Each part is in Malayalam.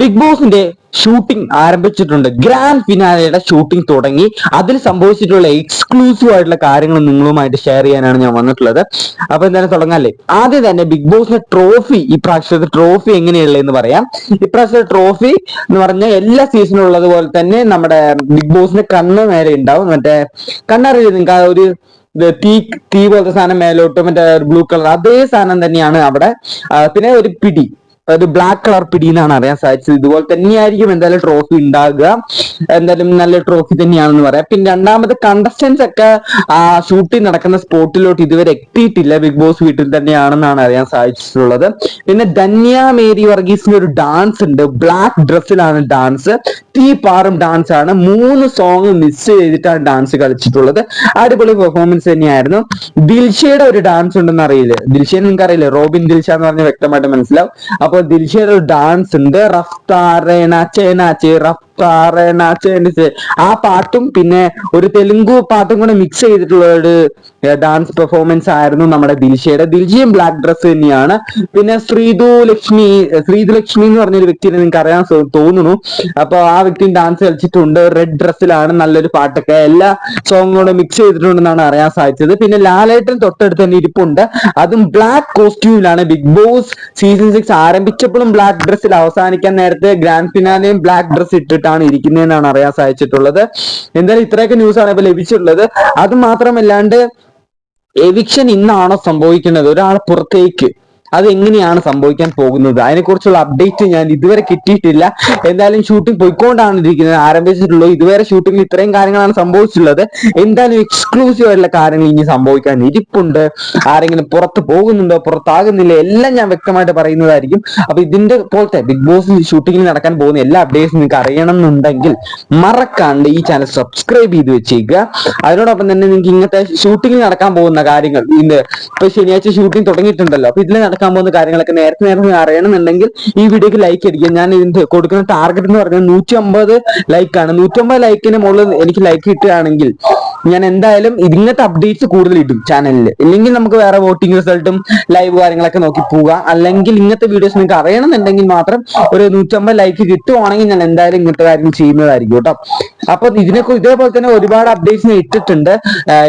ബിഗ് ബോസിന്റെ ഷൂട്ടിംഗ് ആരംഭിച്ചിട്ടുണ്ട്. ഗ്രാൻഡ് ഫിനാലയുടെ ഷൂട്ടിംഗ് തുടങ്ങി. അതിൽ സംഭവിച്ചിട്ടുള്ള എക്സ്ക്ലൂസീവ് ആയിട്ടുള്ള കാര്യങ്ങൾ നിങ്ങളുമായിട്ട് ഷെയർ ചെയ്യാനാണ് ഞാൻ വന്നിട്ടുള്ളത്. അപ്പൊ എന്തായാലും തുടങ്ങാല്ലേ? ആദ്യം തന്നെ ബിഗ് ബോസിന്റെ ട്രോഫി ഈ പ്രാവശ്യത്തെ ട്രോഫി എങ്ങനെയുള്ളതെന്ന് പറയാം. ഇപ്രാവശ്യത്തെ ട്രോഫി എന്ന് പറഞ്ഞാൽ എല്ലാ സീസണും ഉള്ളതുപോലെ തന്നെ നമ്മുടെ ബിഗ് ബോസിന്റെ കണ്ണ് നേരെ ഉണ്ടാവും. മറ്റേ കണ്ണറിയില്ല നിങ്ങൾക്ക് ആ ഒരു തീ തീ പോലത്തെ സാധനം മേലോട്ട് മറ്റേ ബ്ലൂ കളർ അതേ സാധനം തന്നെയാണ് അവിടെ. പിന്നെ ഒരു പിടി. ഒരു ബ്ലാക്ക് കളർ പിടിയിലാണ് അറിയാൻ സാധിച്ചത്. ഇതുപോലെ തന്നെയായിരിക്കും എന്തായാലും ട്രോഫി ഉണ്ടാകുക. എന്തായാലും നല്ല ട്രോഫി തന്നെയാണെന്ന് പറയാം. പിന്നെ രണ്ടാമത് കണ്ടസ്റ്റൻസ് ഒക്കെ ആ ഷൂട്ടിംഗ് നടക്കുന്ന സ്പോട്ടിലോട്ട് ഇതുവരെ എത്തിയിട്ടില്ല. ബിഗ് ബോസ് വീട്ടിൽ തന്നെയാണെന്നാണ് അറിയാൻ സാധിച്ചിട്ടുള്ളത്. പിന്നെ ധന്യ മേരി വർഗീസിന്റെ ഒരു ഡാൻസ് ഉണ്ട്. ബ്ലാക്ക് ഡ്രസ്സിലാണ് ഡാൻസ് തീ പാറും ഡാൻസ് ആണ്. മൂന്ന് സോങ് മിസ് ചെയ്തിട്ടാണ് ഡാൻസ് കളിച്ചിട്ടുള്ളത്. അടിപൊളി പെർഫോമൻസ് തന്നെയായിരുന്നു. ദിൽഷയുടെ ഒരു ഡാൻസ് ഉണ്ടെന്ന് അറിയില്ല? ദിൽഷയെ നിങ്ങൾക്ക് അറിയില്ല റോബിൻ ദിൽഷ എന്ന് പറഞ്ഞ വ്യക്തമായിട്ട് മനസ്സിലാവും. അപ്പൊ ദിൽഷയുടെ ഒരു ഡാൻസ് ഉണ്ട്. റഫ്താറേ നാച്ചേ നാച്ചേ റഫ്താറേ നാച്ചേ നാച്ചേ. ആ പാട്ടും പിന്നെ ഒരു തെലുങ്കു പാട്ടും കൂടെ മിക്സ് ചെയ്തിട്ടുള്ള ഒരു ഡാൻസ് പെർഫോമൻസ് ആയിരുന്നു നമ്മുടെ ദിൽഷയുടെ. ദിൽഷയും ബ്ലാക്ക് ഡ്രസ് തന്നെയാണ്. പിന്നെ ശ്രീതു ലക്ഷ്മി ശ്രീതു ലക്ഷ്മി എന്ന് പറഞ്ഞൊരു വ്യക്തിനെ നിങ്ങൾക്ക് അറിയാൻ തോന്നുന്നു. അപ്പൊ ആ വ്യക്തി ഡാൻസ് കളിച്ചിട്ടുണ്ട്. റെഡ് ഡ്രസ്സിലാണ് നല്ലൊരു പാട്ടൊക്കെ. എല്ലാ സോങ്ങുകളും മിക്സ് ചെയ്തിട്ടുണ്ടെന്നാണ് അറിയാൻ സാധിച്ചത്. പിന്നെ ലാലേട്ടൻ തൊട്ടടുത്ത് തന്നെ ഇരിപ്പുണ്ട്. അതും ബ്ലാക്ക് കോസ്റ്റ്യൂമിലാണ് ബിഗ് ബോസ് സീസൺ സിക്സ് ആരംഭിച്ചപ്പോഴും ബ്ലാക്ക് ഡ്രസ്സിൽ അവസാനിക്കാൻ നേരത്തെ ഗ്രാൻഡ് ഫിനാലെയും ബ്ലാക്ക് ഡ്രസ് ഇട്ടിട്ടാണ് ഇരിക്കുന്നതെന്നാണ് അറിയാൻ സാധിച്ചിട്ടുള്ളത്. എന്തായാലും ഇത്രയൊക്കെ ന്യൂസ് ആണ് ഇപ്പൊ ലഭിച്ചിട്ടുള്ളത്. അത് മാത്രമല്ലാണ്ട് എവിക്ഷൻ ഇന്നാണോ സംഭവിക്കുന്നത്? ഒരാൾ പുറത്തേക്ക് അത് എങ്ങനെയാണ് സംഭവിക്കാൻ പോകുന്നത്? അതിനെക്കുറിച്ചുള്ള അപ്ഡേറ്റ് ഞാൻ ഇതുവരെ കിട്ടിയിട്ടില്ല. എന്തായാലും ഷൂട്ടിംഗ് പോയിക്കൊണ്ടാണ് ഇരിക്കുന്നത്. ആരംഭിച്ചിട്ടുള്ളൂ. ഇതുവരെ ഷൂട്ടിംഗിൽ ഇത്രയും കാര്യങ്ങളാണ് സംഭവിച്ചിട്ടുള്ളത്. എന്തായാലും എക്സ്ക്ലൂസീവ് ആയിട്ടുള്ള കാര്യങ്ങൾ ഇനി സംഭവിക്കാൻ ഇരിപ്പുണ്ട്. ആരെങ്കിലും പുറത്ത് പോകുന്നുണ്ടോ? പുറത്താകുന്നില്ല? എല്ലാം ഞാൻ വ്യക്തമായിട്ട് പറയുന്നതായിരിക്കും. അപ്പൊ ഇതിന്റെ പോലത്തെ ബിഗ് ബോസ് ഷൂട്ടിംഗിൽ നടക്കാൻ പോകുന്ന എല്ലാ അപ്ഡേറ്റ്സും നിങ്ങൾക്ക് അറിയണം എന്നുണ്ടെങ്കിൽ മറക്കാണ്ട് ഈ ചാനൽ സബ്സ്ക്രൈബ് ചെയ്ത് വെച്ചേക്കുക. അതിനോടൊപ്പം തന്നെ നിങ്ങൾക്ക് ഇങ്ങനത്തെ ഷൂട്ടിംഗിൽ നടക്കാൻ പോകുന്ന കാര്യങ്ങൾ ഇന്ന് ഇപ്പൊ ശനിയാഴ്ച ഷൂട്ടിംഗ് തുടങ്ങിയിട്ടുണ്ടല്ലോ. അപ്പൊ ഇതിൽ നടക്കാൻ പോകുന്ന കാര്യങ്ങളൊക്കെ നേരത്തെ നേരത്തെ അറിയണമെന്നുണ്ടെങ്കിൽ ഈ വീഡിയോക്ക് ലൈക്ക് അടിക്കുക. ഞാൻ ഇതിന്റെ കൊടുക്കുന്ന ടാർഗറ്റ് എന്ന് പറഞ്ഞാൽ നൂറ്റി അമ്പത് ലൈക്കാണ് നൂറ്റി അമ്പത് ലൈക്കിന് മുകളിൽ എനിക്ക് ലൈക്ക് കിട്ടുകയാണെങ്കിൽ ഞാൻ എന്തായാലും ഇങ്ങനത്തെ അപ്ഡേറ്റ്സ് കൂടുതൽ ഇടും ചാനലിൽ ഇല്ലെങ്കിൽ നമുക്ക് വേറെ വോട്ടിംഗ് റിസൾട്ടും ലൈവ് കാര്യങ്ങളൊക്കെ നോക്കി പോകാം. അല്ലെങ്കിൽ ഇങ്ങനത്തെ വീഡിയോസ് നിങ്ങൾക്ക് അറിയണമെന്നുണ്ടെങ്കിൽ മാത്രം ഒരു നൂറ്റമ്പത് ലൈക്ക് കിട്ടുവാണെങ്കിൽ ഞാൻ എന്തായാലും ഇങ്ങനത്തെ കാര്യം ചെയ്യുന്നതായിരിക്കും കേട്ടോ. അപ്പൊ ഇതിനെ ഇതേപോലെ തന്നെ ഒരുപാട് അപ്ഡേറ്റ്സ് ഇട്ടിട്ടുണ്ട്.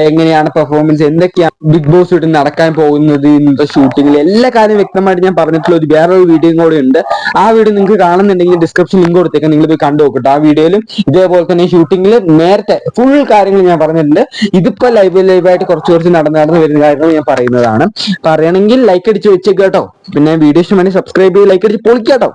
എങ്ങനെയാണ് പെർഫോമൻസ് എന്തൊക്കെയാണ് ബിഗ് ബോസ് വീട്ടിൽ നടക്കാൻ പോകുന്നത് ഇന്നത്തെ ഷൂട്ടിങ്ങിൽ എല്ലാ കാര്യവും വ്യക്തമായിട്ട് ഞാൻ പറഞ്ഞിട്ടുള്ള ഒരു വേറൊരു വീഡിയോയും കൂടെ ഉണ്ട്. ആ വീഡിയോ നിങ്ങൾക്ക് കാണുന്നുണ്ടെങ്കിൽ ഡിസ്ക്രിപ്ഷൻ ലിങ്ക് കൊടുത്തേക്കാം. നിങ്ങൾ പോയി കണ്ടു നോക്കട്ടെ. ആ വീഡിയോയിലും ഇതേപോലെ തന്നെ ഷൂട്ടിങ്ങിൽ നേരത്തെ ഫുൾ കാര്യങ്ങൾ ഞാൻ പറഞ്ഞിട്ടുണ്ട് ഇതിപ്പോ ലൈവ് ലൈവായിട്ട് കുറച്ച് കുറച്ച് നടന്ന് നടന്ന് വരുന്ന കാര്യങ്ങൾ ഞാൻ പറയുന്നതാണ്. പറയണമെങ്കിൽ ലൈക്ക് അടിച്ച് വെച്ചേക്കാട്ടോ പിന്നെ വീഡിയോ ഇഷ്ടമാണെങ്കിൽ സബ്സ്ക്രൈബ് ചെയ്ത് ലൈക്ക് അടിച്ച് പൊളിക്കാട്ടോ